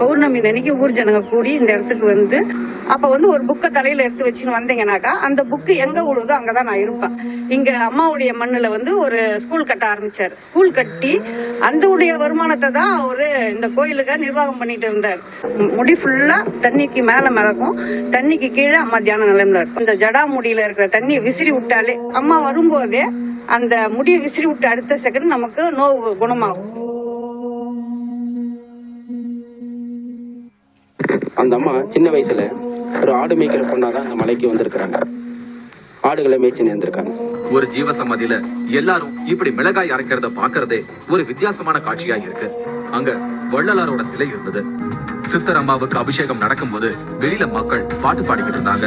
பௌர்ணமி அன்னைக்கு ஊர் ஜனங்க கூடி இந்த இடத்துக்கு வந்து அப்ப வந்து ஒரு புக்கை தலையில எடுத்து வச்சுன்னு வந்தீங்கன்னாக்கா அந்த புக்கு எங்க விழுதோ அங்கதான் நான் இருப்பேன். இங்க அம்மாவுடைய மண்ணுல வந்து ஒரு ஸ்கூல் கட்ட ஆரம்பிச்சார். ஸ்கூல் கட்டி அந்த உடைய வருமானத்தை தான் அவரு இந்த கோயிலுக்கு நிர்வாகம் பண்ணிட்டு இருந்தார். முடி ஃபுல்லா தண்ணிக்கு மேல மிளக்கும் தண்ணிக்கு கீழே அம்மா தியான நிலைமையில இருக்கும். இந்த ஜடா முடியில இருக்கிற தண்ணியை விசிறி விட்டாலே அம்மா வரும்போதே அந்த முடியை விசிறி விட்டு அடுத்த செகண்ட் நமக்கு நோவு குணமாகும். அந்த அம்மா சின்ன வயசுல ஒரு ஆடு மேய்க்கிற பொண்ணாதான் அந்த மலைக்கு வந்திருக்கிறாங்க. ஆடுகளை மேய்ச்சின்னு இருந்திருக்காங்க ஒரு ஜீவ சமாதியில எல்லாரும் இப்படி மிளகாய் அரைக்கிறத பாக்குறதே ஒரு வித்தியாசமான காட்சியா இருக்கு. அங்க வள்ளலாரோட சிலை இருந்தது. சித்தர் அம்மாவுக்கு அபிஷேகம் நடக்கும்போது வெளியில மக்கள் பாட்டு பாடிக்கிட்டு இருந்தாங்க.